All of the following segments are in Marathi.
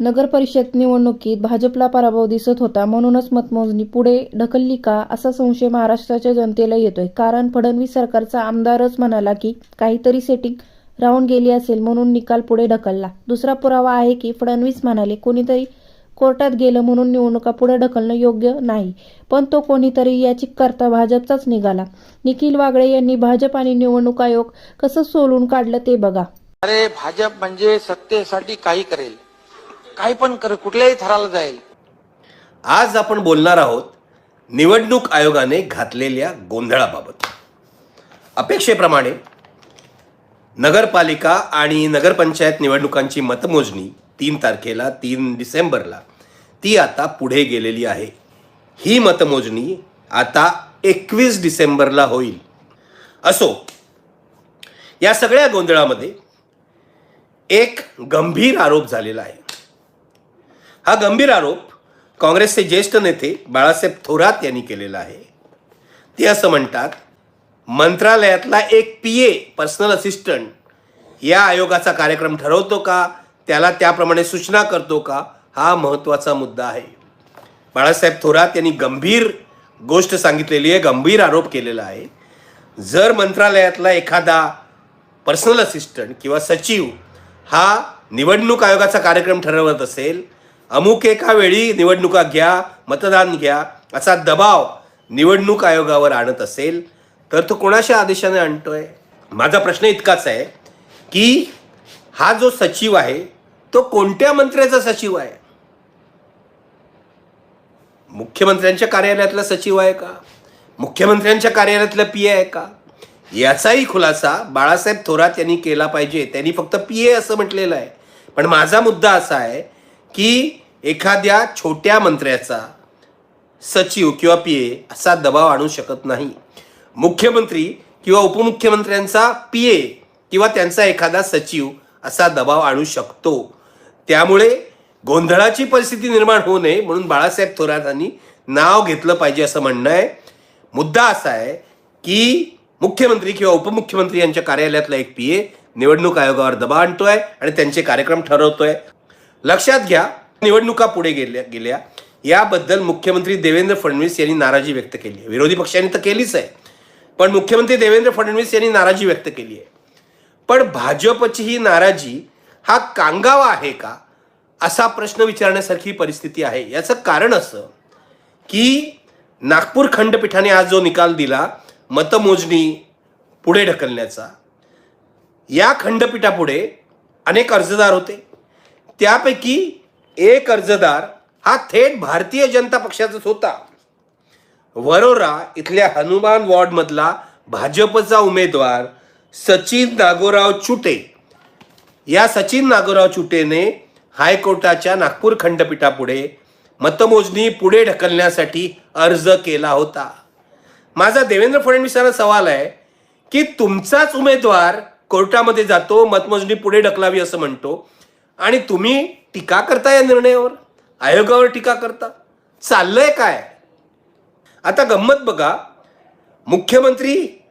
नगरपरिषद निवडणुकीत भाजपला पराभव दिसत होता म्हणूनच मतमोजणी पुढे ढकलली का असा संशय महाराष्ट्राच्या जनतेला येतोय. कारण फडणवीस सरकारचा आमदारच म्हणाला की काहीतरी सेटिंग राहून गेली असेल म्हणून निकाल पुढे ढकलला. दुसरा पुरावा आहे की फडणवीस म्हणाले कोणीतरी कोर्टात गेलं म्हणून निवडणुका पुढे ढकलणं योग्य नाही. पण तो कोणीतरी याची करता भाजपचाच निघाला. निखिल वागळे यांनी भाजप आणि निवडणूक आयोग कसं सोलून काढलं ते बघा. अरे भाजप म्हणजे सत्तेसाठी काही करेल. काही पण कर कुठल्याही थराला जाईल. आज आपण बोलणार आहोत निवडणूक आयोगाने घातलेल्या गोंधळाबाबत. अपेक्षेप्रमाणे नगरपालिका आणि नगरपंचायत निवडणुकांची मतमोजणी तीन तारखेला तीन डिसेंबरला ती आता पुढे गेलेली आहे. ही मतमोजणी आता एकवीस डिसेंबरला होईल. असो या सगळ्या गोंधळामध्ये एक गंभीर आरोप झालेला आहे. हा गंभीर आरोप काँग्रेसचे ज्येष्ठ नेते बाळासाहेब थोरात यांनी केलेला आहे. ते असं म्हणतात मंत्रालयातला एक पी ए पर्सनल असिस्टंट या आयोगाचा कार्यक्रम ठरवतो का? त्याला त्याप्रमाणे सूचना करतो का? हा महत्त्वाचा मुद्दा आहे. बाळासाहेब थोरात यांनी गंभीर गोष्ट सांगितलेली आहे गंभीर आरोप केलेला आहे. जर मंत्रालयातला एखादा पर्सनल असिस्टंट किंवा सचिव हा निवडणूक आयोगाचा कार्यक्रम ठरवत असेल अमुक एका वेळी निवडणुका घ्या मतदान घ्या असा दबाव निवडणूक आयोगावर आणत असेल तर तो कोणाच्या आदेशाने आणतोय? माझा प्रश्न इतकाच आहे की हा जो सचिव आहे तो कोणत्या मंत्र्याचा सचिव आहे? मुख्यमंत्र्यांच्या कार्यालयातला सचिव आहे का? मुख्यमंत्र्यांच्या कार्यालयातला पी आहे का? याचाही खुलासा बाळासाहेब थोरात यांनी केला पाहिजे. त्यांनी फक्त पी ए असं म्हटलेलं आहे. पण माझा मुद्दा असा आहे की एखाद्या छोट्या मंत्र्याचा सचिव किंवा पी ए असा दबाव आणू शकत नाही. मुख्यमंत्री किंवा उपमुख्यमंत्र्यांचा पी ए किंवा त्यांचा एखादा सचिव असा दबाव आणू शकतो. त्यामुळे गोंधळाची परिस्थिती निर्माण होऊ नये म्हणून बाळासाहेब थोरातांनी नाव घेतलं पाहिजे असं म्हणणं आहे. मुद्दा असा आहे की मुख्यमंत्री किंवा उपमुख्यमंत्री यांच्या कार्यालयातला एक पी ए निवडणूक आयोगावर दबाव आणतोय आणि त्यांचे कार्यक्रम ठरवतोय. लक्षात घ्या निवडणुका पुढे गेल्या गेल्या. याबद्दल मुख्यमंत्री देवेंद्र फडणवीस यांनी नाराजी व्यक्त केली आहे. विरोधी पक्षांनी तर केलीच आहे. पण मुख्यमंत्री देवेंद्र फडणवीस यांनी नाराजी व्यक्त केली आहे. पण भाजपची ही नाराजी हा कांगावा आहे का? असा प्रश्न विचारण्यासारखी परिस्थिती आहे. याचं कारण असं की नागपूर खंडपीठाने आज जो निकाल दिला मतमोजणी पुढे ढकलण्याचा या खंडपीठापुढे अनेक अर्जदार होते. त्यापैकी एक अर्जदार हा थेट भारतीय जनता पक्षाचाच होता. वरोरा इथल्या हनुमान वॉर्डमधला भाजपचा उमेदवार सचिन नागोराव चुटे. या सचिन नागोराव चुटेने हायकोर्टाच्या नागपूर खंडपीठापुढे मतमोजणी पुढे ढकलण्यासाठी अर्ज केला होता. माझा देवेंद्र फडणवीसांना सवाल आहे की तुमचाच उमेदवार कोर्टामध्ये जातो मतमोजणी पुढे ढकलावी असं म्हणतो आणि तुम्ही टीका करता या निर्णयावर? आयोगावर टीका करता? चाललंय काय? आता गंमत बघा. मुख्यमंत्री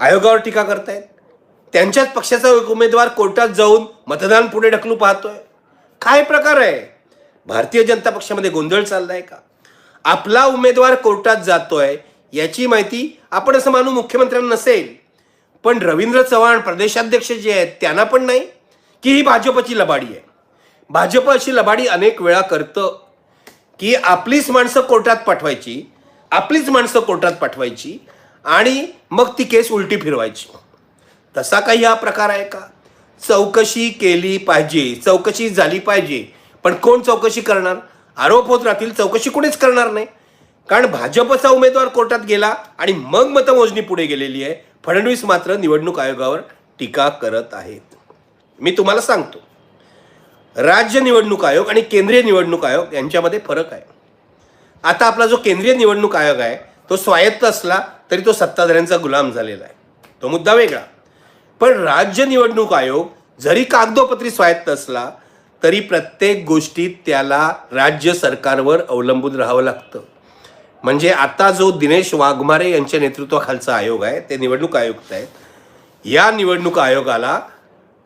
आयोगावर टीका करतायत. त्यांच्याच पक्षाचा एक उमेदवार कोर्टात जाऊन मतदान पुढे ढकलू पाहतोय. काय प्रकार आहे? भारतीय जनता पक्षामध्ये गोंधळ चाललाय का? आपला उमेदवार कोर्टात जातोय याची माहिती आपण असं मानू मुख्यमंत्र्यांना नसेल. पण रवींद्र चव्हाण प्रदेशाध्यक्ष जे आहेत त्यांना पण नाही. की ही भाजपची लबाडी आहे. भाजप अशी लबाडी अनेक वेळा करतं की आपलीच माणसं कोर्टात पाठवायची आपलीच माणसं कोर्टात पाठवायची आणि मग ती केस उलटी फिरवायची. तसा काही हा प्रकार आहे का? चौकशी केली पाहिजे चौकशी झाली पाहिजे. पण कोण चौकशी करणार? आरोप होत राहतील चौकशी कोणीच करणार नाही. कारण भाजपचा उमेदवार कोर्टात गेला आणि मग मतमोजणी पुढे गेलेली आहे. फडणवीस मात्र निवडणूक आयोगावर टीका करत आहेत. मी तुम्हाला सांगतो. राज्य निवडणूक आयोग आणि केंद्रीय निवडणूक आयोग यांच्यामध्ये फरक आहे. आता आपला जो केंद्रीय निवडणूक आयोग आहे तो स्वायत्त असला तरी तो सत्ताधाऱ्यांचा गुलाम झालेला आहे. तो मुद्दा वेगळा. पण राज्य निवडणूक आयोग जरी कागदोपत्री स्वायत्त असला तरी प्रत्येक गोष्टीत त्याला राज्य सरकारवर अवलंबून राहावं लागतं. म्हणजे आता जो दिनेश वाघमारे यांच्या नेतृत्वाखालचा आयोग आहे ते निवडणूक आयुक्त आहेत. या निवडणूक आयोगाला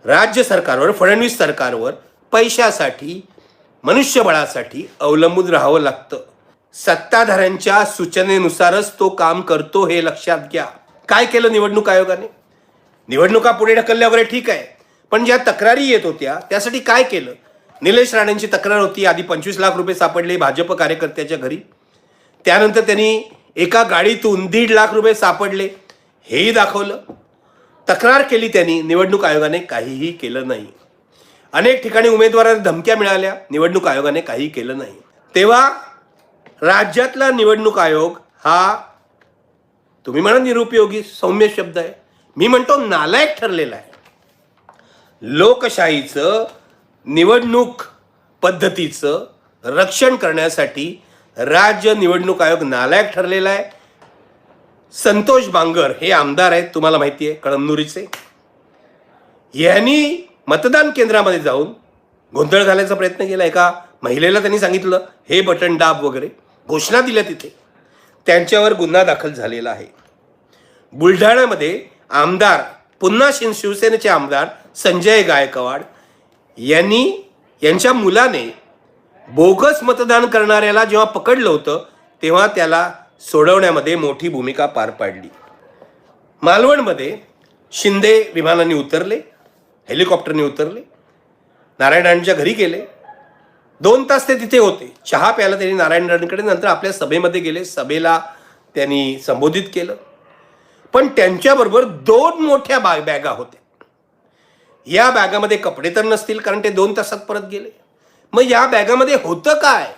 राज्य सरकारवर फडणवीस सरकारवर पैशासाठी मनुष्यबळासाठी अवलंबून राहावं लागतं. सत्ताधाऱ्यांच्या सूचनेनुसारच तो काम करतो हे लक्षात घ्या. काय केलं निवडणूक आयोगाने? निवडणुका पुढे ढकलल्या वगैरे ठीक आहे पण ज्या तक्रारी येत होत्या त्यासाठी काय केलं? निलेश राणेंची तक्रार होती आधी पंचवीस लाख रुपये सापडले भाजप कार्यकर्त्याच्या घरी. त्यानंतर त्यांनी एका गाडीतून दीड लाख रुपये सापडले हेही दाखवलं. तक्रार केली त्यांनी. निवडणूक आयोगाने काहीही केलं नाही. अनेक ठिकाणी उमेदवारांना धमक्या मिळाल्या. निवडणूक आयोगाने काही केलं नाही. तेव्हा राज्यातला निवडणूक आयोग हा तुम्ही म्हणा निरुपयोगी सौम्य शब्द आहे. मी म्हणतो नालायक ठरलेला आहे. लोकशाहीचं निवडणूक पद्धतीचं रक्षण करण्यासाठी राज्य निवडणूक आयोग नालायक ठरलेला आहे. संतोष बांगर हे आमदार आहेत तुम्हाला माहिती आहे कळमनुरीचे. यांनी मतदान केंद्रामध्ये जाऊन गोंधळ घालायचा प्रयत्न केला. एका महिलेला त्यांनी सांगितलं हे बटन डाब वगैरे. घोषणा दिल्या तिथे. त्यांच्यावर गुन्हा दाखल झालेला आहे. बुलढाण्यामध्ये आमदार पुन्हा शिन शिवसेनेचे आमदार संजय गायकवाड यांनी यांच्या मुलाने बोगस मतदान करणाऱ्याला जेव्हा पकडलं होतं तेव्हा त्याला सोडवण्यामध्ये मोठी भूमिका पार पाडली. मालवणमध्ये शिंदे विमानाने उतरले हेलिकॉप्टरने उतरले नारायणराणच्या घरी गेले. दोन तास ते तिथे होते. चहा प्यायला त्यांनी नारायणराणकडे नंतर आपल्या सभेमध्ये गेले. सभेला त्यांनी संबोधित केलं. पण त्यांच्याबरोबर दोन मोठ्या बा बॅगा होत्या. या बॅगामध्ये कपडे तर नसतील कारण ते दोन तासात परत गेले. मग या बॅगामध्ये होतं काय?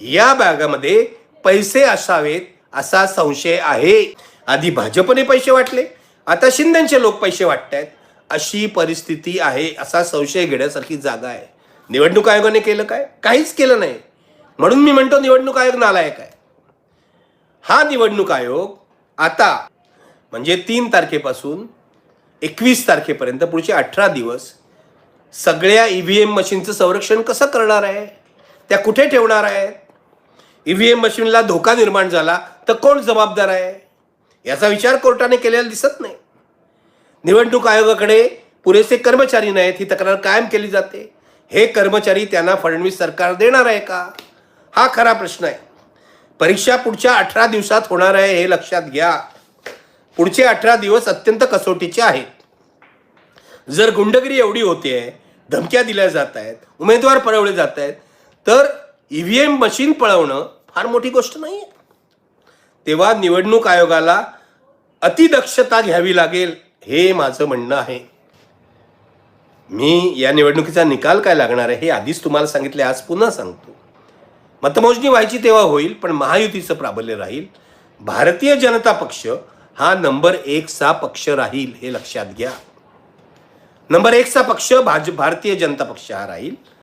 या बॅगामध्ये पैसे असावेत असा संशय आहे. आधी भाजपने पैसे वाटले आता शिंदेचे लोक पैसे वाटतायत. अशी परिस्थिती आहे असा संशय घेण्यासारखी जागा आहे. निवडणूक आयोगाने केलं काय? काहीच केलं नाही. म्हणून मी म्हणतो निवडणूक आयोग नालायक आहे. हा निवडणूक आयोग आता म्हणजे तीन तारखेपासून एकवीस तारखेपर्यंत पुढचे अठरा दिवस सगळ्या ई व्ही एम मशीनचं संरक्षण कसं करणार आहे? त्या कुठे ठेवणार आहेत? ईव्हीएम एम मशीनला धोका निर्माण झाला तर कोण जबाबदार आहे? याचा विचार कोर्टाने केलेला दिसत नाही. निवडणूक आयोगाकडे पुरेसे कर्मचारी नाहीत ही तक्रार कायम केली जाते. हे कर्मचारी त्यांना फडणवीस सरकार देणार आहे का? हा खरा प्रश्न आहे. परीक्षा पुढच्या अठरा दिवसात होणार आहे हे लक्षात घ्या. पुढचे अठरा दिवस अत्यंत कसोटीचे आहेत. जर गुंडगिरी एवढी होते आहे धमक्या दिल्या जात आहेत उमेदवार पळवले जात आहेत तर ईव्हीएम मशीन पळवणं फार मोठी गोष्ट नाही आहे तेव्हा निवडणूक आयोगाला अतिदक्षता घ्यावी लागेल हे माझं म्हणणं आहे. मी या निवडणुकीचा निकाल काय लागणार आहे हे आधीच तुम्हाला सांगितले आज पुन्हा सांगतो. मतमोजणी व्हायची तेव्हा होईल पण महायुतीचं प्राबल्य राहील. भारतीय जनता पक्ष हा नंबर एकचा पक्ष राहील हे लक्षात घ्या. नंबर एकचा पक्ष भाज भारतीय जनता पक्ष हा राहील.